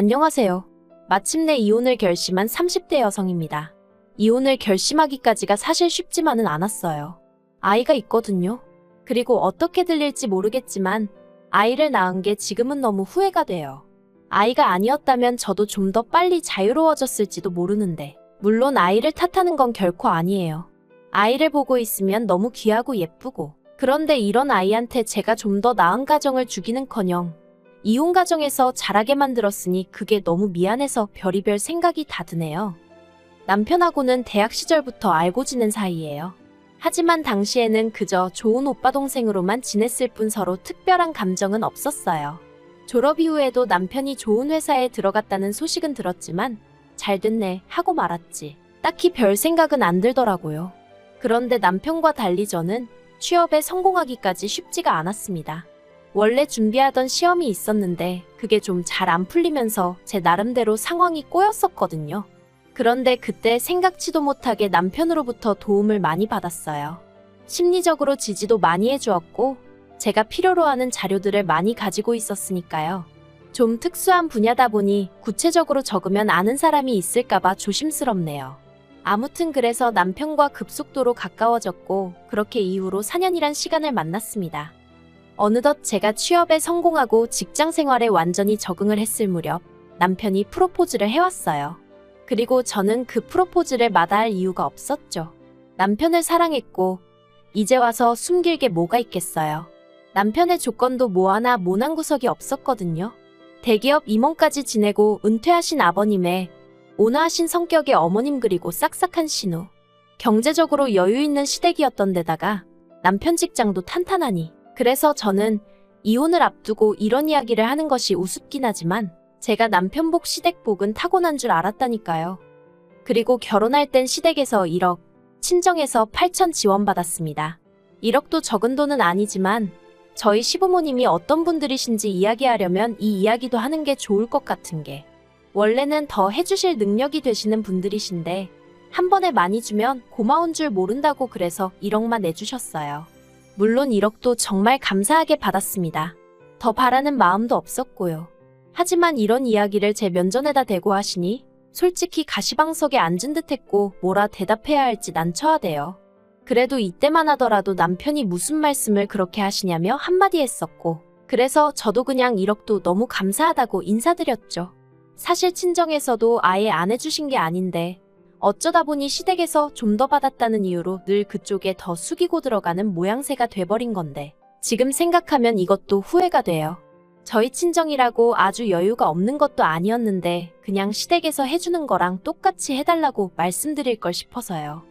안녕하세요. 마침내 이혼을 결심한 30대 여성입니다. 이혼을 결심하기까지가 사실 쉽지만은 않았어요. 아이가 있거든요. 그리고 어떻게 들릴지 모르겠지만 아이를 낳은 게 지금은 너무 후회가 돼요. 아이가 아니었다면 저도 좀 더 빨리 자유로워졌을지도 모르는데 물론 아이를 탓하는 건 결코 아니에요. 아이를 보고 있으면 너무 귀하고 예쁘고 그런데 이런 아이한테 제가 좀 더 나은 가정을 주기는커녕 이혼 가정에서 자라게 만들었으니 그게 너무 미안해서 별의별 생각이 다 드네요. 남편하고는 대학 시절부터 알고 지낸 사이예요. 하지만 당시에는 그저 좋은 오빠 동생으로만 지냈을 뿐 서로 특별한 감정은 없었어요. 졸업 이후에도 남편이 좋은 회사에 들어갔다는 소식은 들었지만 잘 됐네 하고 말았지. 딱히 별 생각은 안 들더라고요. 그런데 남편과 달리 저는 취업에 성공하기까지 쉽지가 않았습니다. 원래 준비하던 시험이 있었는데 그게 좀 잘 안 풀리면서 제 나름대로 상황이 꼬였었거든요. 그런데 그때 생각지도 못하게 남편으로부터 도움을 많이 받았어요. 심리적으로 지지도 많이 해주었고 제가 필요로 하는 자료들을 많이 가지고 있었으니까요. 좀 특수한 분야다 보니 구체적으로 적으면 아는 사람이 있을까봐 조심스럽네요. 아무튼 그래서 남편과 급속도로 가까워졌고 그렇게 이후로 4년이란 시간을 만났습니다. 어느덧 제가 취업에 성공하고 직장 생활에 완전히 적응을 했을 무렵 남편이 프로포즈를 해왔어요. 그리고 저는 그 프로포즈를 마다할 이유가 없었죠. 남편을 사랑했고 이제 와서 숨길 게 뭐가 있겠어요. 남편의 조건도 뭐 하나 모난 구석이 없었거든요. 대기업 임원까지 지내고 은퇴하신 아버님의 온화하신 성격의 어머님 그리고 싹싹한 신우. 경제적으로 여유 있는 시댁이었던 데다가 남편 직장도 탄탄하니. 그래서 저는 이혼을 앞두고 이런 이야기를 하는 것이 우습긴 하지만 제가 남편복 시댁복은 타고난 줄 알았다니까요. 그리고 결혼할 땐 시댁에서 1억, 친정에서 8천 지원받았습니다. 1억도 적은 돈은 아니지만 저희 시부모님이 어떤 분들이신지 이야기하려면 이 이야기도 하는 게 좋을 것 같은 게 원래는 더 해주실 능력이 되시는 분들이신데 한 번에 많이 주면 고마운 줄 모른다고 그래서 1억만 내주셨어요. 물론 1억도 정말 감사하게 받았습니다. 더 바라는 마음도 없었고요. 하지만 이런 이야기를 제 면전에다 대고 하시니 솔직히 가시방석에 앉은 듯 했고 뭐라 대답해야 할지 난처하대요. 그래도 이때만 하더라도 남편이 무슨 말씀을 그렇게 하시냐며 한마디 했었고 그래서 저도 그냥 1억도 너무 감사하다고 인사드렸죠. 사실 친정에서도 아예 안 해주신 게 아닌데 어쩌다 보니 시댁에서 좀 더 받았다는 이유로 늘 그쪽에 더 숙이고 들어가는 모양새가 돼버린 건데 지금 생각하면 이것도 후회가 돼요. 저희 친정이라고 아주 여유가 없는 것도 아니었는데 그냥 시댁에서 해주는 거랑 똑같이 해달라고 말씀드릴 걸 싶어서요.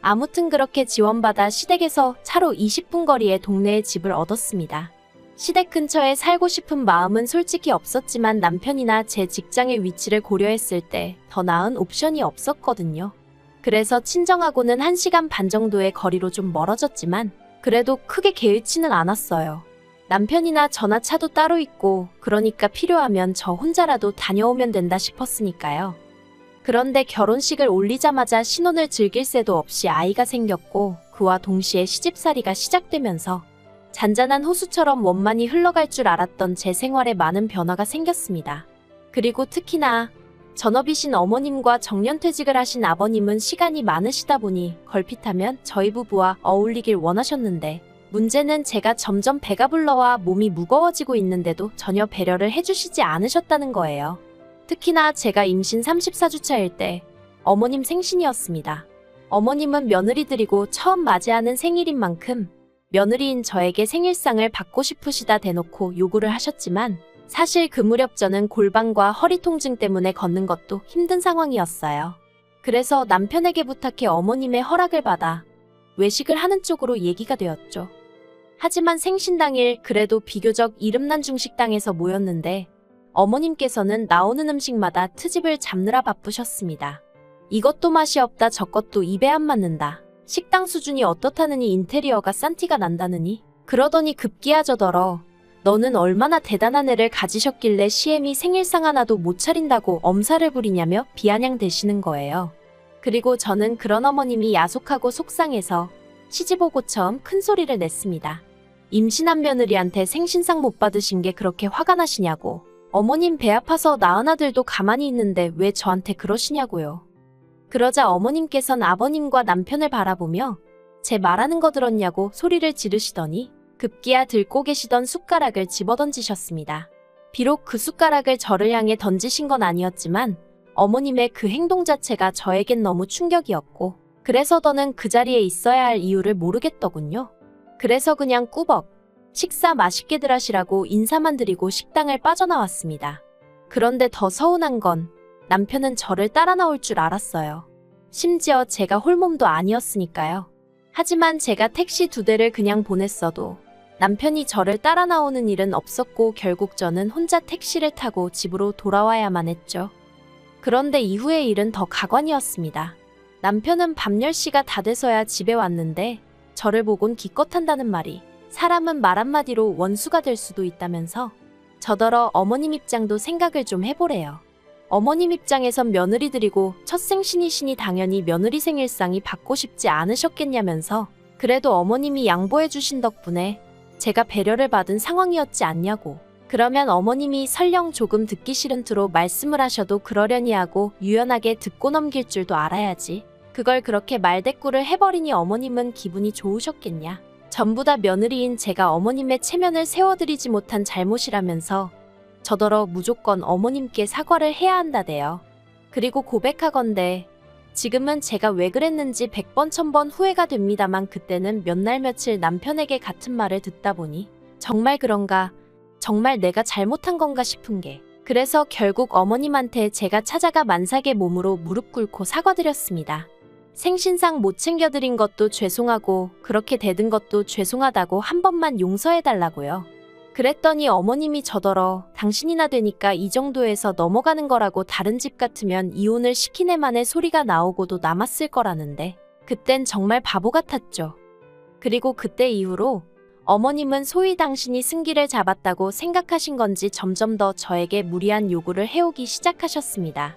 아무튼 그렇게 지원받아 시댁에서 차로 20분 거리의 동네에 집을 얻었습니다. 시댁 근처에 살고 싶은 마음은 솔직히 없었지만 남편이나 제 직장의 위치를 고려했을 때 더 나은 옵션이 없었거든요. 그래서 친정하고는 1시간 반 정도의 거리로 좀 멀어졌지만 그래도 크게 개의치는 않았어요. 남편이나 저나 차도 따로 있고 그러니까 필요하면 저 혼자라도 다녀오면 된다 싶었으니까요. 그런데 결혼식을 올리자마자 신혼을 즐길 새도 없이 아이가 생겼고 그와 동시에 시집살이가 시작되면서 잔잔한 호수처럼 원만히 흘러갈 줄 알았던 제 생활에 많은 변화가 생겼습니다. 그리고 특히나 전업이신 어머님과 정년퇴직을 하신 아버님은 시간이 많으시다 보니 걸핏하면 저희 부부와 어울리길 원하셨는데 문제는 제가 점점 배가 불러와 몸이 무거워지고 있는데도 전혀 배려를 해주시지 않으셨다는 거예요. 특히나 제가 임신 34주차일 때 어머님 생신이었습니다. 어머님은 며느리들이고 처음 맞이하는 생일인 만큼 며느리인 저에게 생일상을 받고 싶으시다 대놓고 요구를 하셨지만 사실 그 무렵 저는 골반과 허리 통증 때문에 걷는 것도 힘든 상황이었어요. 그래서 남편에게 부탁해 어머님의 허락을 받아 외식을 하는 쪽으로 얘기가 되었죠. 하지만 생신 당일 그래도 비교적 이름난 중식당에서 모였는데 어머님께서는 나오는 음식마다 트집을 잡느라 바쁘셨습니다. 이것도 맛이 없다 저것도 입에 안 맞는다. 식당 수준이 어떻다느니 인테리어가 싼티가 난다느니 그러더니 급기야 저더러 너는 얼마나 대단한 애를 가지셨길래 시엠이 생일상 하나도 못 차린다고 엄살을 부리냐며 비아냥 대시는 거예요. 그리고 저는 그런 어머님이 야속하고 속상해서 시집오고 처음 큰 소리를 냈습니다. 임신한 며느리한테 생신상 못 받으신 게 그렇게 화가 나시냐고. 어머님 배 아파서 낳은 아들도 가만히 있는데 왜 저한테 그러시냐고요. 그러자 어머님께선 아버님과 남편을 바라보며 제 말하는 거 들었냐고 소리를 지르시더니 급기야 들고 계시던 숟가락을 집어던지셨습니다. 비록 그 숟가락을 저를 향해 던지신 건 아니었지만 어머님의 그 행동 자체가 저에겐 너무 충격이었고 그래서 더는 그 자리에 있어야 할 이유를 모르겠더군요. 그래서 그냥 꾸벅 식사 맛있게들 하시라고 인사만 드리고 식당을 빠져나왔습니다. 그런데 더 서운한 건 남편은 저를 따라 나올 줄 알았어요. 심지어 제가 홀몸도 아니었으니까요. 하지만 제가 택시 두 대를 그냥 보냈어도 남편이 저를 따라 나오는 일은 없었고 결국 저는 혼자 택시를 타고 집으로 돌아와야만 했죠. 그런데 이후의 일은 더 가관이었습니다. 남편은 밤 10시가 다 돼서야 집에 왔는데 저를 보곤 기껏 한다는 말이 사람은 말 한마디로 원수가 될 수도 있다면서 저더러 어머님 입장도 생각을 좀 해보래요. 어머님 입장에선 며느리들이고 첫 생신이시니 당연히 며느리 생일상이 받고 싶지 않으셨겠냐면서 그래도 어머님이 양보해 주신 덕분에 제가 배려를 받은 상황이었지 않냐고. 그러면 어머님이 설령 조금 듣기 싫은 투로 말씀을 하셔도 그러려니 하고 유연하게 듣고 넘길 줄도 알아야지. 그걸 그렇게 말대꾸를 해버리니 어머님은 기분이 좋으셨겠냐. 전부 다 며느리인 제가 어머님의 체면을 세워드리지 못한 잘못이라면서 저더러 무조건 어머님께 사과를 해야 한다대요. 그리고 고백하건대 지금은 제가 왜 그랬는지 100번 1000번 후회가 됩니다만 그때는 몇 날 며칠 남편에게 같은 말을 듣다 보니 정말 그런가 정말 내가 잘못한 건가 싶은 게 그래서 결국 어머님한테 제가 찾아가 만삭의 몸으로 무릎 꿇고 사과드렸습니다. 생신상 못 챙겨드린 것도 죄송하고 그렇게 대든 것도 죄송하다고 한 번만 용서해달라고요. 그랬더니 어머님이 저더러 당신이나 되니까 이 정도에서 넘어가는 거라고 다른 집 같으면 이혼을 시키네만의 소리가 나오고도 남았을 거라는데 그땐 정말 바보 같았죠. 그리고 그때 이후로 어머님은 소위 당신이 승기를 잡았다고 생각하신 건지 점점 더 저에게 무리한 요구를 해오기 시작하셨습니다.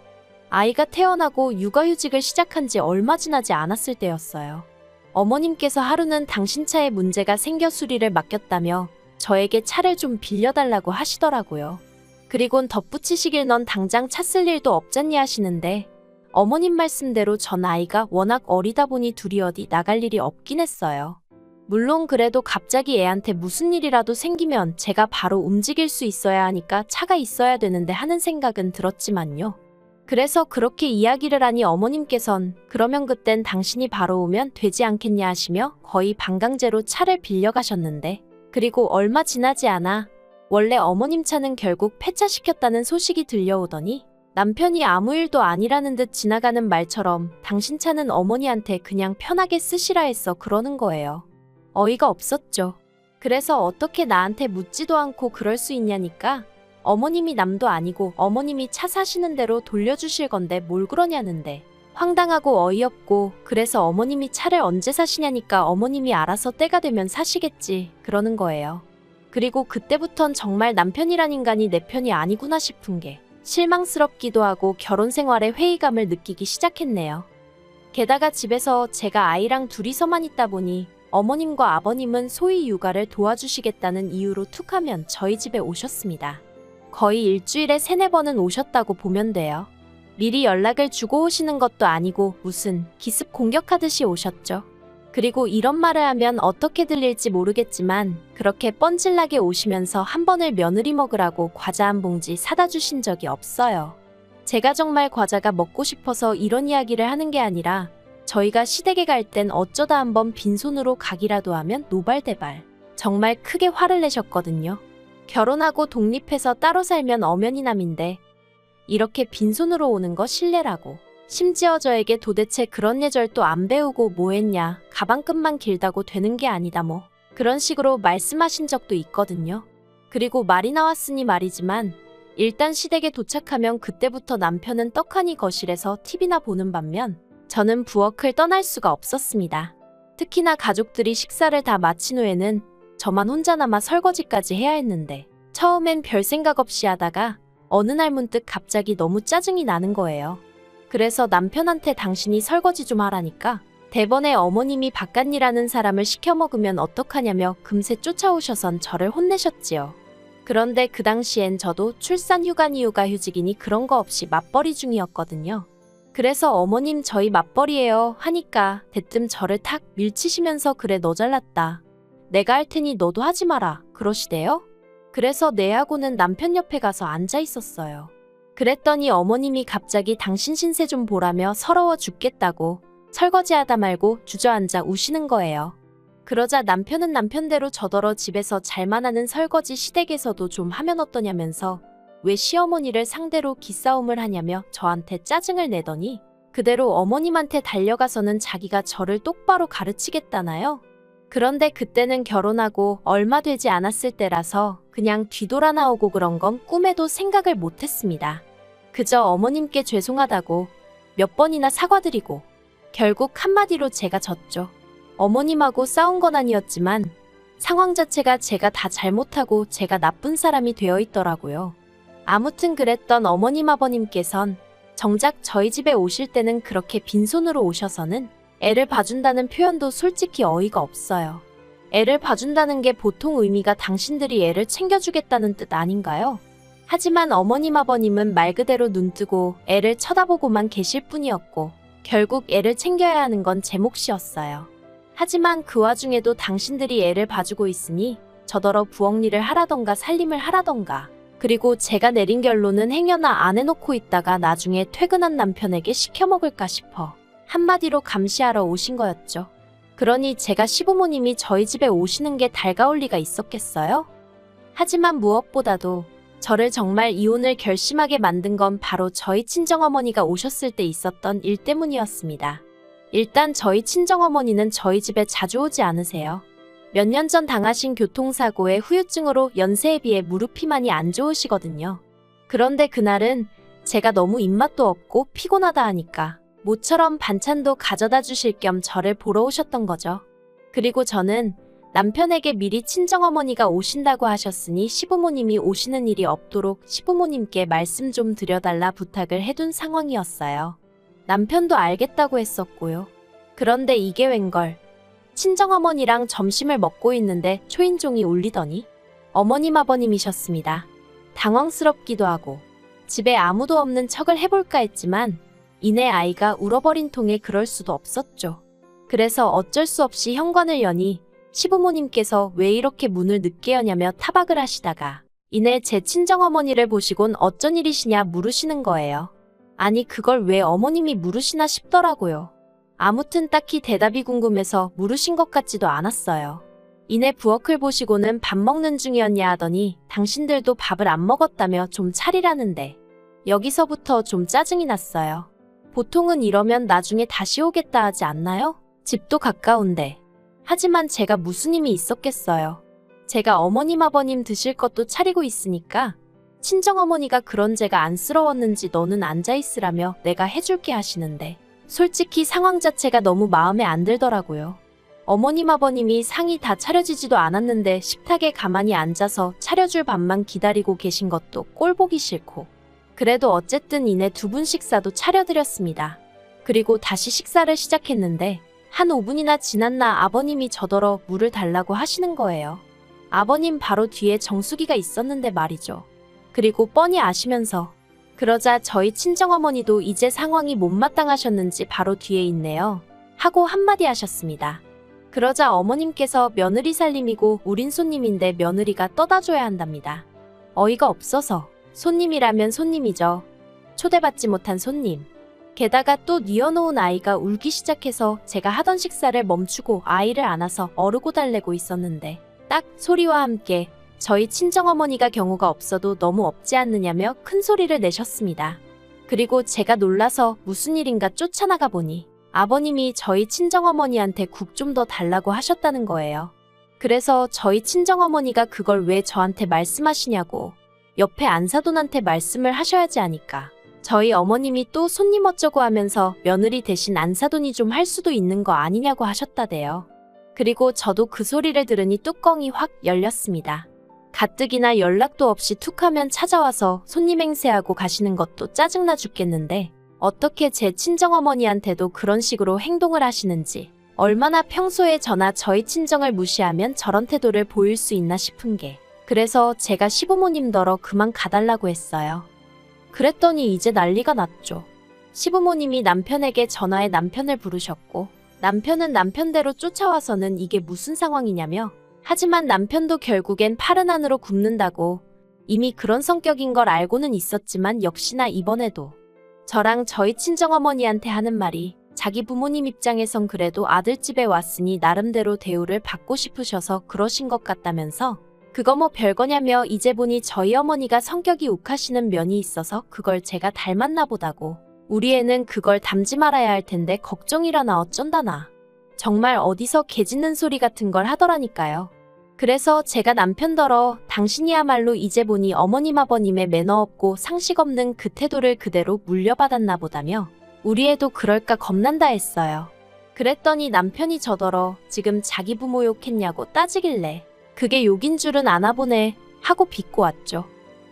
아이가 태어나고 육아휴직을 시작한 지 얼마 지나지 않았을 때였어요. 어머님께서 하루는 당신 차에 문제가 생겨 수리를 맡겼다며 저에게 차를 좀 빌려달라고 하시더라고요. 그리곤 덧붙이시길 넌 당장 차 쓸 일도 없잖니 하시는데 어머님 말씀대로 전 아이가 워낙 어리다 보니 둘이 어디 나갈 일이 없긴 했어요. 물론 그래도 갑자기 애한테 무슨 일이라도 생기면 제가 바로 움직일 수 있어야 하니까 차가 있어야 되는데 하는 생각은 들었지만요. 그래서 그렇게 이야기를 하니 어머님께선 그러면 그땐 당신이 바로 오면 되지 않겠냐 하시며 거의 반강제로 차를 빌려가셨는데 그리고 얼마 지나지 않아 원래 어머님 차는 결국 폐차시켰다는 소식이 들려오더니 남편이 아무 일도 아니라는 듯 지나가는 말처럼 당신 차는 어머니한테 그냥 편하게 쓰시라 했어 그러는 거예요. 어이가 없었죠. 그래서 어떻게 나한테 묻지도 않고 그럴 수 있냐니까 어머님이 남도 아니고 어머님이 차 사시는 대로 돌려주실 건데 뭘 그러냐는데 황당하고 어이없고 그래서 어머님이 차를 언제 사시냐니까 어머님이 알아서 때가 되면 사시겠지 그러는 거예요. 그리고 그때부턴 정말 남편이란 인간이 내 편이 아니구나 싶은 게 실망스럽기도 하고 결혼 생활에 회의감을 느끼기 시작했네요. 게다가 집에서 제가 아이랑 둘이서만 있다 보니 어머님과 아버님은 소위 육아를 도와주시겠다는 이유로 툭하면 저희 집에 오셨습니다. 거의 일주일에 세네 번은 오셨다고 보면 돼요. 미리 연락을 주고 오시는 것도 아니고 무슨 기습 공격하듯이 오셨죠. 그리고 이런 말을 하면 어떻게 들릴지 모르겠지만 그렇게 뻔질나게 오시면서 한 번을 며느리 먹으라고 과자 한 봉지 사다 주신 적이 없어요. 제가 정말 과자가 먹고 싶어서 이런 이야기를 하는 게 아니라 저희가 시댁에 갈 땐 어쩌다 한번 빈손으로 가기라도 하면 노발대발 정말 크게 화를 내셨거든요. 결혼하고 독립해서 따로 살면 엄연히남인데 이렇게 빈손으로 오는 거 실례라고. 심지어 저에게 도대체 그런 예절도 안 배우고 뭐 했냐. 가방끈만 길다고 되는 게 아니다 뭐. 그런 식으로 말씀하신 적도 있거든요. 그리고 말이 나왔으니 말이지만 일단 시댁에 도착하면 그때부터 남편은 떡하니 거실에서 TV나 보는 반면 저는 부엌을 떠날 수가 없었습니다. 특히나 가족들이 식사를 다 마친 후에는 저만 혼자 남아 설거지까지 해야 했는데 처음엔 별 생각 없이 하다가 어느 날 문득 갑자기 너무 짜증이 나는 거예요. 그래서 남편한테 당신이 설거지 좀 하라니까 대번에 어머님이 바깥일하는 사람을 시켜 먹으면 어떡하냐며 금세 쫓아오셔선 저를 혼내셨지요. 그런데 그 당시엔 저도 출산 휴가니 육아휴직이니 그런 거 없이 맞벌이 중이었거든요. 그래서 어머님 저희 맞벌이에요 하니까 대뜸 저를 탁 밀치시면서 그래 너 잘났다. 내가 할 테니 너도 하지 마라 그러시대요. 그래서 내하고는 남편 옆에 가서 앉아 있었어요. 그랬더니 어머님이 갑자기 당신 신세 좀 보라며 서러워 죽겠다고 설거지하다 말고 주저앉아 우시는 거예요. 그러자 남편은 남편대로 저더러 집에서 잘만 하는 설거지 시댁에서도 좀 하면 어떠냐면서 왜 시어머니를 상대로 기싸움을 하냐며 저한테 짜증을 내더니 그대로 어머님한테 달려가서는 자기가 저를 똑바로 가르치겠다나요? 그런데 그때는 결혼하고 얼마 되지 않았을 때라서 그냥 뒤돌아 나오고 그런 건 꿈에도 생각을 못 했습니다. 그저 어머님께 죄송하다고 몇 번이나 사과드리고 결국 한마디로 제가 졌죠. 어머님하고 싸운 건 아니었지만 상황 자체가 제가 다 잘못하고 제가 나쁜 사람이 되어 있더라고요. 아무튼 그랬던 어머님 아버님께선 정작 저희 집에 오실 때는 그렇게 빈손으로 오셔서는 애를 봐준다는 표현도 솔직히 어이가 없어요. 애를 봐준다는 게 보통 의미가 당신들이 애를 챙겨주겠다는 뜻 아닌가요? 하지만 어머님 아버님은 말 그대로 눈 뜨고 애를 쳐다보고만 계실 뿐이었고 결국 애를 챙겨야 하는 건 제 몫이었어요. 하지만 그 와중에도 당신들이 애를 봐주고 있으니 저더러 부엌 일을 하라던가 살림을 하라던가 그리고 제가 내린 결론은 행여나 안 해놓고 있다가 나중에 퇴근한 남편에게 시켜먹을까 싶어 한마디로 감시하러 오신 거였죠. 그러니 제가 시부모님이 저희 집에 오시는 게 달가울 리가 있었겠어요? 하지만 무엇보다도 저를 정말 이혼을 결심하게 만든 건 바로 저희 친정어머니가 오셨을 때 있었던 일 때문이었습니다. 일단 저희 친정어머니는 저희 집에 자주 오지 않으세요. 몇 년 전 당하신 교통사고의 후유증으로 연세에 비해 무릎이 많이 안 좋으시거든요. 그런데 그날은 제가 너무 입맛도 없고 피곤하다 하니까 모처럼 반찬도 가져다 주실 겸 저를 보러 오셨던 거죠. 그리고 저는 남편에게 미리 친정어머니가 오신다고 하셨으니 시부모님이 오시는 일이 없도록 시부모님께 말씀 좀 드려달라 부탁을 해둔 상황이었어요. 남편도 알겠다고 했었고요. 그런데 이게 웬걸. 친정어머니랑 점심을 먹고 있는데 초인종이 울리더니 어머님 아버님이셨습니다. 당황스럽기도 하고 집에 아무도 없는 척을 해볼까 했지만 이내 아이가 울어버린 통에 그럴 수도 없었죠. 그래서 어쩔 수 없이 현관을 여니 시부모님께서 왜 이렇게 문을 늦게 여냐며 타박을 하시다가 이내 제 친정어머니를 보시곤 어쩐 일이시냐 물으시는 거예요. 아니 그걸 왜 어머님이 물으시나 싶더라고요. 아무튼 딱히 대답이 궁금해서 물으신 것 같지도 않았어요. 이내 부엌을 보시고는 밥 먹는 중이었냐 하더니 당신들도 밥을 안 먹었다며 좀 차리라는데 여기서부터 좀 짜증이 났어요. 보통은 이러면 나중에 다시 오겠다 하지 않나요? 집도 가까운데. 하지만 제가 무슨 힘이 있었겠어요. 제가 어머님 아버님 드실 것도 차리고 있으니까 친정어머니가 그런 제가 안쓰러웠는지 너는 앉아있으라며 내가 해줄게 하시는데 솔직히 상황 자체가 너무 마음에 안 들더라고요. 어머님 아버님이 상이 다 차려지지도 않았는데 식탁에 가만히 앉아서 차려줄 밥만 기다리고 계신 것도 꼴보기 싫고 그래도 어쨌든 이내 두 분 식사도 차려드렸습니다. 그리고 다시 식사를 시작했는데 한 5분이나 지났나 아버님이 저더러 물을 달라고 하시는 거예요. 아버님 바로 뒤에 정수기가 있었는데 말이죠. 그리고 뻔히 아시면서 그러자 저희 친정어머니도 이제 상황이 못마땅하셨는지 바로 뒤에 있네요. 하고 한마디 하셨습니다. 그러자 어머님께서 며느리 살림이고 우린 손님인데 며느리가 떠다줘야 한답니다. 어이가 없어서 손님이라면 손님이죠. 초대받지 못한 손님. 게다가 또 뉘어놓은 아이가 울기 시작해서 제가 하던 식사를 멈추고 아이를 안아서 어르고 달래고 있었는데 딱 소리와 함께 저희 친정어머니가 경우가 없어도 너무 없지 않느냐며 큰 소리를 내셨습니다. 그리고 제가 놀라서 무슨 일인가 쫓아나가 보니 아버님이 저희 친정어머니한테 국 좀 더 달라고 하셨다는 거예요. 그래서 저희 친정어머니가 그걸 왜 저한테 말씀하시냐고 옆에 안사돈한테 말씀을 하셔야지 하니까 저희 어머님이 또 손님 어쩌고 하면서 며느리 대신 안사돈이 좀 할 수도 있는 거 아니냐고 하셨다대요. 그리고 저도 그 소리를 들으니 뚜껑이 확 열렸습니다. 가뜩이나 연락도 없이 툭 하면 찾아와서 손님 행세하고 가시는 것도 짜증나 죽겠는데 어떻게 제 친정어머니한테도 그런 식으로 행동을 하시는지 얼마나 평소에 저나 저희 친정을 무시하면 저런 태도를 보일 수 있나 싶은 게 그래서 제가 시부모님더러 그만 가달라고 했어요. 그랬더니 이제 난리가 났죠. 시부모님이 남편에게 전화해 남편을 부르셨고, 남편은 남편대로 쫓아와서는 이게 무슨 상황이냐며, 하지만 남편도 결국엔 파른 안으로 굽는다고 이미 그런 성격인 걸 알고는 있었지만 역시나 이번에도 저랑 저희 친정어머니한테 하는 말이 자기 부모님 입장에선 그래도 아들 집에 왔으니 나름대로 대우를 받고 싶으셔서 그러신 것 같다면서 그거 뭐 별거냐며 이제 보니 저희 어머니가 성격이 욱하시는 면이 있어서 그걸 제가 닮았나 보다고 우리 애는 그걸 닮지 말아야 할 텐데 걱정이라나 어쩐다나 정말 어디서 개 짖는 소리 같은 걸 하더라니까요. 그래서 제가 남편더러 당신이야말로 이제 보니 어머님 아버님의 매너 없고 상식 없는 그 태도를 그대로 물려받았나 보다며 우리 애도 그럴까 겁난다 했어요. 그랬더니 남편이 저더러 지금 자기 부모 욕했냐고 따지길래 그게 욕인 줄은 아나 보네 하고 비꼬 왔죠.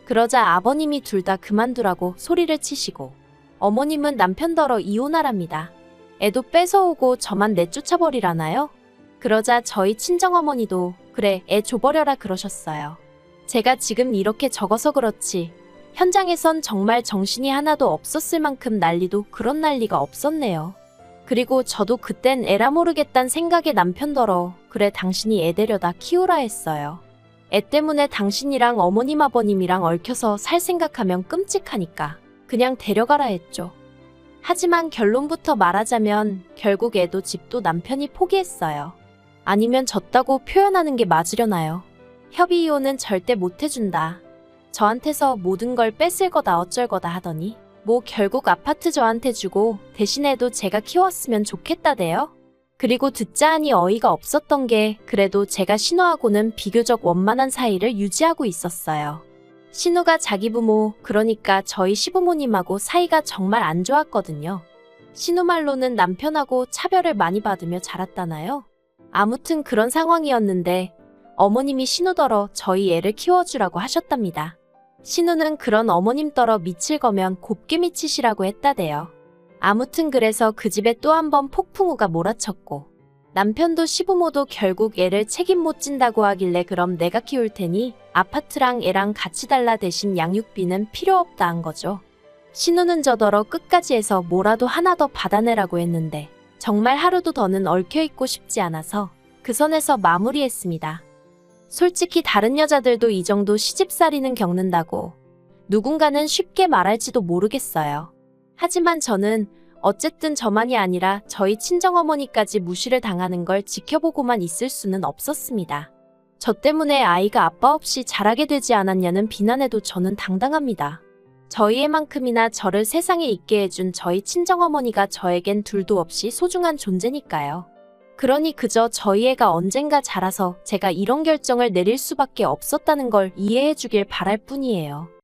그러자 아버님이 둘 다 그만두라고 소리를 치시고 어머님은 남편더러 이혼하랍니다. 애도 뺏어오고 저만 내쫓아버리라나요? 그러자 저희 친정어머니도 그래 애 줘버려라 그러셨어요. 제가 지금 이렇게 적어서 그렇지 현장에선 정말 정신이 하나도 없었을 만큼 난리도 그런 난리가 없었네요. 그리고 저도 그땐 에라 모르겠단 생각에 남편더러 그래 당신이 애 데려다 키우라 했어요. 애 때문에 당신이랑 어머님 아버님이랑 얽혀서 살 생각하면 끔찍하니까 그냥 데려가라 했죠. 하지만 결론부터 말하자면 결국 애도 집도 남편이 포기했어요. 아니면 졌다고 표현하는 게 맞으려나요? 협의 이혼은 절대 못 해준다. 저한테서 모든 걸 뺏을 거다 어쩔 거다 하더니 뭐 결국 아파트 저한테 주고 대신에도 제가 키웠으면 좋겠다대요. 그리고 듣자 하니 어이가 없었던 게 그래도 제가 신우하고는 비교적 원만한 사이를 유지하고 있었어요. 신우가 자기 부모, 그러니까 저희 시부모님하고 사이가 정말 안 좋았거든요. 신우 말로는 남편하고 차별을 많이 받으며 자랐다나요? 아무튼 그런 상황이었는데 어머님이 신우더러 저희 애를 키워주라고 하셨답니다. 신우는 그런 어머님더러 미칠 거면 곱게 미치시라고 했다대요. 아무튼 그래서 그 집에 또 한 번 폭풍우가 몰아쳤고 남편도 시부모도 결국 애를 책임 못 진다고 하길래 그럼 내가 키울 테니 아파트랑 애랑 같이 달라 대신 양육비는 필요 없다 한 거죠. 신우는 저더러 끝까지 해서 뭐라도 하나 더 받아내라고 했는데 정말 하루도 더는 얽혀있고 싶지 않아서 그 선에서 마무리했습니다. 솔직히 다른 여자들도 이 정도 시집살이는 겪는다고 누군가는 쉽게 말할지도 모르겠어요. 하지만 저는 어쨌든 저만이 아니라 저희 친정어머니까지 무시를 당하는 걸 지켜보고만 있을 수는 없었습니다. 저 때문에 아이가 아빠 없이 자라게 되지 않았냐는 비난에도 저는 당당합니다. 저희 애만큼이나 저를 세상에 있게 해준 저희 친정어머니가 저에겐 둘도 없이 소중한 존재니까요. 그러니 그저 저희 애가 언젠가 자라서 제가 이런 결정을 내릴 수밖에 없었다는 걸 이해해 주길 바랄 뿐이에요.